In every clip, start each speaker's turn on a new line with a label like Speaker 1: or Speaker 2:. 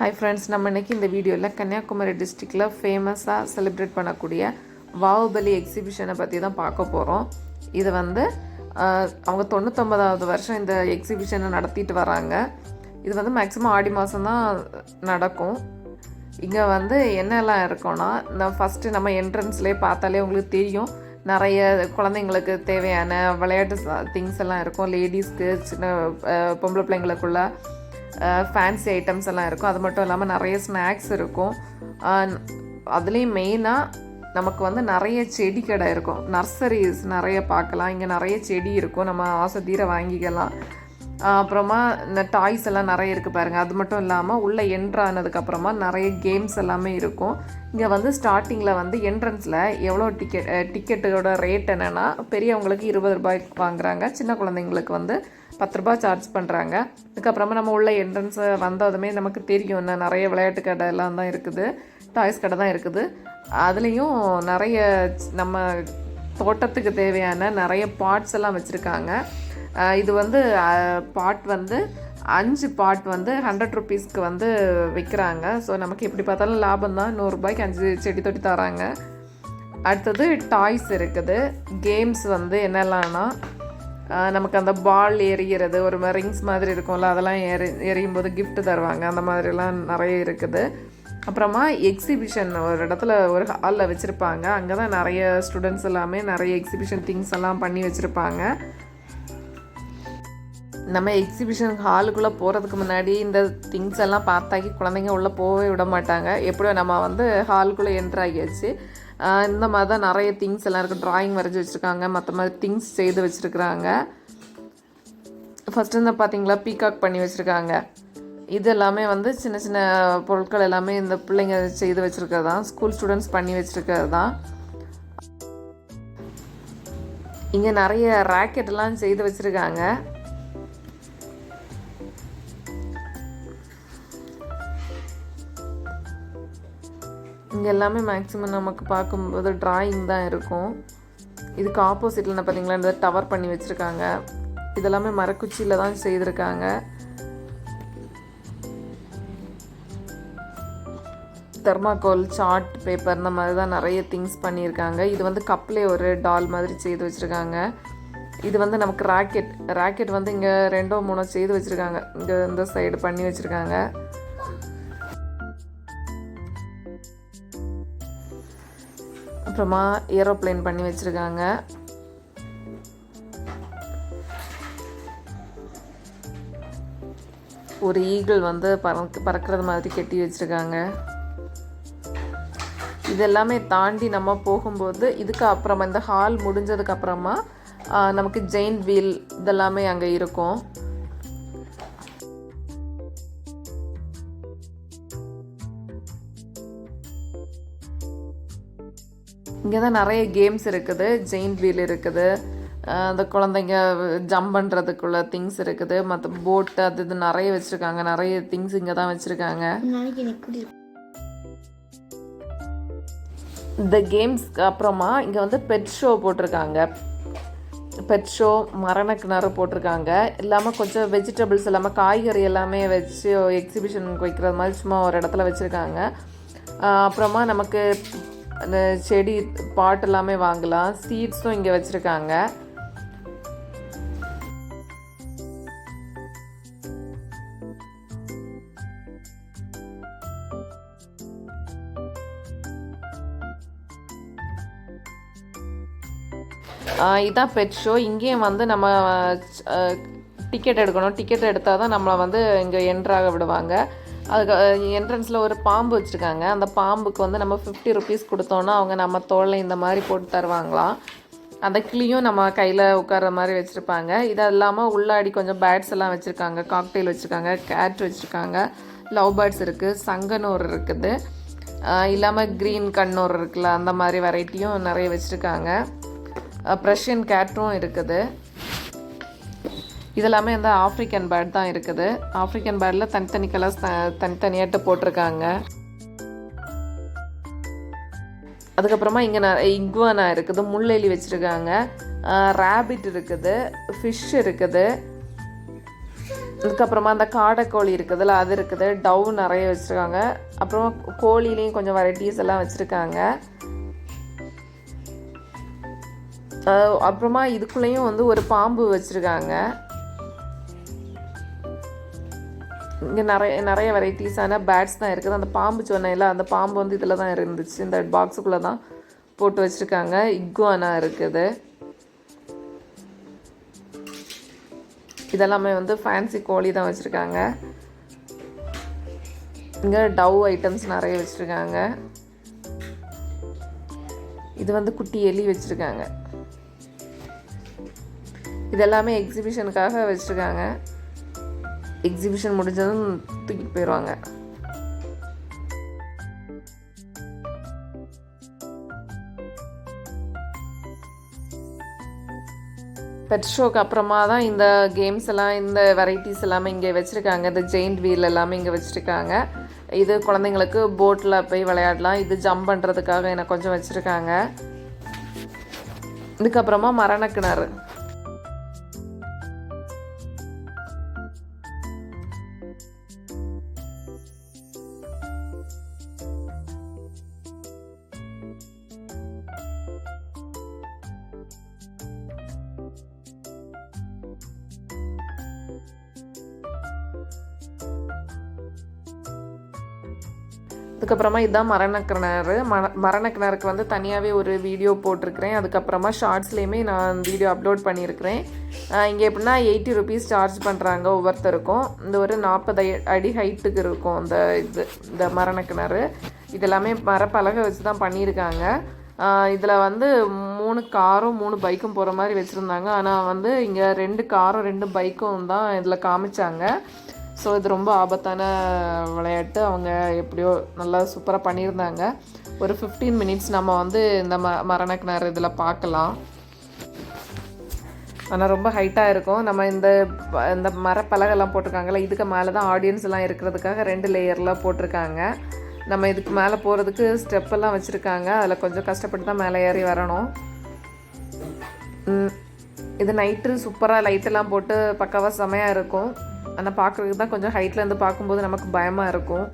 Speaker 1: Hi friends நம்ம இன்னைக்கு இந்த வீடியோவில் கன்னியாகுமரி டிஸ்ட்ரிக்டில் ஃபேமஸாக செலிப்ரேட் பண்ணக்கூடிய வாவுபலி எக்ஸிபிஷனை பற்றி தான் பார்க்க போகிறோம் இது வந்து அவங்க தொண்ணூத்தொம்பதாவது வருஷம் இந்த எக்ஸிபிஷனை நடத்திட்டு வராங்க. இது வந்து மேக்ஸிமம் ஆடி மாதம் தான் நடக்கும். இங்கே வந்து என்னெல்லாம் இருக்கும்னா நான் ஃபஸ்ட்டு நம்ம என்ட்ரன்ஸ்லேயே பார்த்தாலே உங்களுக்கு தெரியும். நிறைய குழந்தைங்களுக்கு தேவையான விளையாட்டு திங்ஸ் எல்லாம் இருக்கும். லேடிஸ்க்கு சின்ன பொம்பளை பிள்ளைங்களுக்குள்ள ஃபேன்சி ஐட்டம்ஸ் எல்லாம் இருக்கும். அது மட்டும் இல்லாமல் நிறைய ஸ்நாக்ஸ் இருக்கும். அதுலேயும் மெயினாக நமக்கு வந்து நிறைய செடி கடை இருக்கும். நர்சரிஸ் நிறைய பார்க்கலாம். இங்கே நிறைய செடி இருக்கும். நம்ம ஆசை தீர வாங்கிக்கலாம். அப்புறமா இந்த டாய்ஸ் எல்லாம் நிறைய இருக்குது பாருங்கள் அது மட்டும் இல்லாமல் உள்ளே என்ட்ரு ஆனதுக்கப்புறமா நிறைய கேம்ஸ் எல்லாமே இருக்கும். இங்கே வந்து ஸ்டார்டிங்கில் வந்து என்ட்ரன்ஸில் எவ்வளோ டிக்கெட் டிக்கெட்டோட ரேட் என்னென்னா பெரியவங்களுக்கு இருபது ரூபாய் வாங்குறாங்க. சின்ன குழந்தைங்களுக்கு வந்து பத்து ரூபாய் சார்ஜ் பண்ணுறாங்க அதுக்கப்புறமா நம்ம உள்ள என்ட்ரன்ஸை வந்ததுமே நமக்கு தெரியும் இன்னும் நிறைய விளையாட்டு கடை எல்லாம் தான் இருக்குது. டாய்ஸ் கடை தான் இருக்குது. அதுலேயும் நிறைய நம்ம தோட்டத்துக்கு தேவையான நிறைய பார்ட்ஸ் எல்லாம் வச்சுருக்காங்க. இது வந்து பாட் வந்து அஞ்சு பாட் வந்து ஹண்ட்ரட் ருபீஸ்க்கு வந்து விற்கிறாங்க ஸோ நமக்கு எப்படி பார்த்தாலும் லாபம் தான். நூறுரூபாய்க்கு அஞ்சு செடி தொட்டி தராங்க. அடுத்தது டாய்ஸ் இருக்குது. கேம்ஸ் வந்து என்னெல்லாம்னா நமக்கு அந்த பால் எறிகிறது. ஒரு ரிங்ஸ் மாதிரி இருக்கும்ல அதெல்லாம் எரி எரியும் போது கிஃப்ட்டு தருவாங்க. அந்த மாதிரிலாம் நிறைய இருக்குது. அப்புறமா எக்ஸிபிஷன் ஒரு இடத்துல ஒரு ஹாலில் வச்சுருப்பாங்க. அங்கே தான் நிறைய ஸ்டூடெண்ட்ஸ் எல்லாமே நிறைய எக்ஸிபிஷன் திங்ஸ் எல்லாம் பண்ணி வச்சுருப்பாங்க. நம்ம எக்ஸிபிஷன் ஹாலுக்குள்ளே போகிறதுக்கு முன்னாடி இந்த திங்ஸ் எல்லாம் பார்த்தாக்கி குழந்தைங்க உள்ளே போகவே விட மாட்டாங்க. எப்படியோ நம்ம வந்து ஹாலுக்குள்ளே என்ட்ரு ஆகியாச்சு. இந்த மாதிரி தான் நிறைய திங்ஸ் எல்லாம் இருக்குது ட்ராயிங் வரைஞ்சி வச்சுருக்காங்க. மற்ற மாதிரி திங்ஸ் செய்து வச்சுருக்குறாங்க. ஃபஸ்ட்டு இந்த பார்த்தீங்களா பீகாக் பண்ணி வச்சுருக்காங்க. இது எல்லாமே வந்து சின்ன சின்ன பொருட்கள் எல்லாமே இந்த பிள்ளைங்க செய்து வச்சுருக்கிறது தான் ஸ்கூல் ஸ்டூடெண்ட்ஸ் பண்ணி வச்சுருக்கிறது தான் இங்கே நிறைய ராக்கெட்லாம் செய்து வச்சுருக்காங்க. இங்கே எல்லாமே மேக்ஸிமம் நமக்கு பார்க்கும்போது ட்ராயிங் தான் இருக்கும். இதுக்கு ஆப்போசிட்டில் என்ன பார்த்தீங்களா? இந்த டவர் பண்ணி வச்சுருக்காங்க. இதெல்லாமே மரக்குச்சியில் தான் செய்திருக்காங்க. தெர்மாக்கோல் சார்ட் பேப்பர் இந்த மாதிரி தான் நிறைய திங்ஸ் பண்ணியிருக்காங்க. இது வந்து கப்லே ஒரு டால் மாதிரி செய்து வச்சுருக்காங்க. இது வந்து நமக்கு ராக்கெட் ராக்கெட் வந்து இங்கே ரெண்டோ மூணோ செய்து வச்சுருக்காங்க. இங்கே இந்த சைடு பண்ணி வச்சுருக்காங்க. அப்புறமா ஏரோப்ளேன் பண்ணி வச்சுருக்காங்க. ஒரு ஈகிள் வந்து பறக் பறக்கிறது மாதிரி கட்டி வச்சுருக்காங்க. இது எல்லாமே தாண்டி நம்ம போகும்போது இதுக்கு அப்புறமா இந்த ஹால் முடிஞ்சதுக்கு அப்புறமா நமக்கு ஜெயின் வீல் இதெல்லாமே அங்கே இருக்கும். இங்கே தான் நிறைய கேம்ஸ் இருக்குது. ஜெயின் வீல் இருக்குது அந்த குழந்தைங்க ஜம்ப் பண்ணுறதுக்குள்ள திங்ஸ் இருக்குது. மற்ற போட்டு அது இது நிறைய வச்சுருக்காங்க. நிறைய திங்ஸ் இங்கே தான் வச்சுருக்காங்க இந்த கேம்ஸ்க்கு அப்புறமா இங்கே வந்து பெட் ஷோ போட்டிருக்காங்க. பெட் ஷோ மரண கிணறு போட்டிருக்காங்க. இல்லாமல் கொஞ்சம் வெஜிடபிள்ஸ் இல்லாமல் காய்கறி எல்லாமே வச்சு எக்ஸிபிஷனுக்கு வைக்கிறது மாதிரி சும்மா ஒரு இடத்துல வச்சுருக்காங்க. அப்புறமா நமக்கு அந்த செடி பாட் எல்லாமே வாங்கலாம். சீட்ஸும் இங்கே வச்சுருக்காங்க. இதுதான் பெட் ஷோ இங்கேயும் வந்து நம்ம டிக்கெட் எடுக்கணும். டிக்கெட் எடுத்தால் தான் நம்மளை வந்து இங்கே என்ட்ராக விடுவாங்க. அதுக்கு என்ட்ரன்ஸில் ஒரு பாம்பு வச்சுருக்காங்க. அந்த பாம்புக்கு வந்து நம்ம ஃபிஃப்டி ருபீஸ் கொடுத்தோன்னா அவங்க நம்ம தோலை இந்த மாதிரி போட்டு தருவாங்களாம். அந்த கிளியும் நம்ம கையில் உட்கார்ற மாதிரி வச்சுருப்பாங்க. இது இல்லாமல் உள்ளாடி கொஞ்சம் பேட்ஸ் எல்லாம் வச்சுருக்காங்க. காக்டெயில் வச்சுருக்காங்க கேட் வச்சுருக்காங்க. லவ் பேர்ட்ஸ் இருக்குது சங்கனூர் இருக்குது. இல்லாமல் க்ரீன் கண்ணூர் இருக்குல்ல அந்த மாதிரி வெரைட்டியும் நிறைய வச்சுருக்காங்க. ப்ரஷியன் கேட்டும் இருக்குது. இதெல்லாமே வந்து ஆஃப்ரிக்கன் பேர்ட் தான் இருக்குது. ஆஃப்ரிக்கன் பேர்டில் தனித்தனி கலர்ஸ் தனித்தனியாட்டு போட்டிருக்காங்க. அதுக்கப்புறமா இங்கே நிறைய இக்வானா இருக்குது முள்ளெலி வச்சுருக்காங்க. ரேபிட் இருக்குது ஃபிஷ் இருக்குது. அதுக்கப்புறமா அந்த காடைக்கோழி இருக்குதுல்ல அது இருக்குது. டவ் நிறைய வச்சுருக்காங்க. அப்புறம் கோழிலையும் கொஞ்சம் வெரைட்டிஸ் எல்லாம் வச்சுருக்காங்க. அப்புறமா இதுக்குள்ளேயும் வந்து ஒரு பாம்பு வச்சுருக்காங்க. இங்கே நிறைய நிறைய வெரைட்டிஸான பேட்ஸ் தான் இருக்குது. அந்த பாம்பு சொன்னேன்ல அந்த பாம்பு வந்து இதில் தான் இருந்துச்சு. இந்த பாக்ஸுக்குள்ளே தான் போட்டு வச்சுருக்காங்க. இக்குவானா இருக்குது. இதெல்லாமே வந்து ஃபேன்சி கோழி தான் வச்சுருக்காங்க. இங்கே டவ் ஐட்டம்ஸ் நிறைய வச்சுருக்காங்க. இது வந்து குட்டி எலி வச்சுருக்காங்க. இதெல்லாமே எக்ஸிபிஷனுக்காக வச்சுருக்காங்க. எக்ஸிபிஷன் முடிஞ்சதும் தூக்கிட்டு போயிடுவாங்க பெட் ஷோக்கு அப்புறமா தான் இந்த கேம்ஸ் எல்லாம் இந்த வெரைட்டிஸ் எல்லாமே இங்கே வச்சுருக்காங்க. இந்த ஜெயின்ட் வீல் எல்லாமே இங்கே வச்சுருக்காங்க. இது குழந்தைங்களுக்கு போட்டில் போய் விளையாடலாம். இது ஜம்ப் பண்ணுறதுக்காக எனக்கு கொஞ்சம் வச்சுருக்காங்க. இதுக்கப்புறமா மரணக்கிணறு. அதுக்கப்புறமா இதுதான் மரண கிணறு. மர மரண கிணறுக்கு வந்து தனியாகவே ஒரு வீடியோ போட்டிருக்கிறேன். அதுக்கப்புறமா ஷார்ட்ஸ்லேயுமே நான் வீடியோ அப்லோட் பண்ணியிருக்கிறேன். இங்கே எப்படின்னா எயிட்டி ருபீஸ் சார்ஜ் பண்ணுறாங்க ஒவ்வொருத்தருக்கும். இந்த ஒரு நாற்பது அடி ஹைட்டுக்கு இருக்கும் இந்த இது இந்த மரணக்கிணறு இதெல்லாமே மரப்பலகை வச்சு தான் பண்ணியிருக்காங்க. இதில் வந்து மூணு காரும் மூணு பைக்கும் போகிற மாதிரி வச்சுருந்தாங்க. ஆனால் வந்து இங்கே ரெண்டு காரும் ரெண்டு பைக்கும் தான் இதில் காமிச்சாங்க. ஸோ இது ரொம்ப ஆபத்தான விளையாட்டு. அவங்க எப்படியோ நல்லா சூப்பராக பண்ணியிருந்தாங்க. ஒரு ஃபிஃப்டீன் மினிட்ஸ் நம்ம வந்து இந்த ம மரண கிணறு இதில் பார்க்கலாம். ஆனால் ரொம்ப ஹைட்டாக இருக்கும். நம்ம இந்த இந்த மரப்பலகெல்லாம் போட்டிருக்காங்கல்ல இதுக்கு மேலே தான் ஆடியன்ஸ் எல்லாம் இருக்கிறதுக்காக ரெண்டு லேயர்லாம் போட்டிருக்காங்க. நம்ம இதுக்கு மேலே போகிறதுக்கு ஸ்டெப்பெல்லாம் வச்சுருக்காங்க. அதில் கொஞ்சம் கஷ்டப்பட்டு தான் மேலே ஏறி வரணும். இது நைட்டு சூப்பராக லைட்டெல்லாம் போட்டு பக்காவாக செமையாக இருக்கும். ஆனால் பார்க்குறதுக்கு தான் கொஞ்சம் ஹைட்லேருந்து பார்க்கும்போது நமக்கு பயமாக இருக்கும்.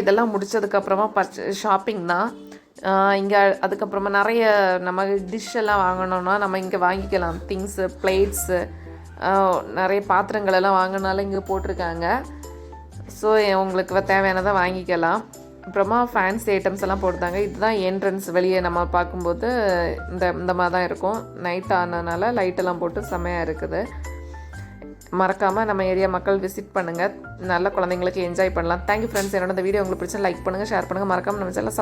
Speaker 1: இதெல்லாம் முடிச்சதுக்கப்புறமா பர்ச்ச ஷாப்பிங் தான். இங்கே அதுக்கப்புறமா நிறைய நம்ம டிஷ் எல்லாம் வாங்கணும்னா நம்ம இங்கே வாங்கிக்கலாம். திங்ஸு பிளேட்ஸு நிறைய பாத்திரங்கள் எல்லாம் வாங்கினாலும் இங்கே போட்டிருக்காங்க. ஸோ உங்களுக்கு தேவையானதை வாங்கிக்கலாம். அப்புறமா ஃபேன்சி ஐட்டம்ஸ் எல்லாம் போட்டாங்க இதுதான் என்ட்ரன்ஸ் வெளியே நம்ம பார்க்கும்போது இந்த இந்த மாதிரி தான் இருக்கும். நைட் ஆனதுனால லைட்டெல்லாம் போட்டு செமையாக இருக்குது. மறக்காமல் நம்ம ஏரியா மக்கள் விசிட் பண்ணுங்கள் நல்ல குழந்தைங்களுக்கு என்ஜாய் பண்ணலாம். தேங்க்யூ ஃப்ரெண்ட்ஸ் என்னோட இந்த வீடியோ உங்களுக்கு பிடிச்சா லைக் பண்ணுங்கள் ஷேர் பண்ணுங்கள் மறக்காமல் நம்ம சேனல்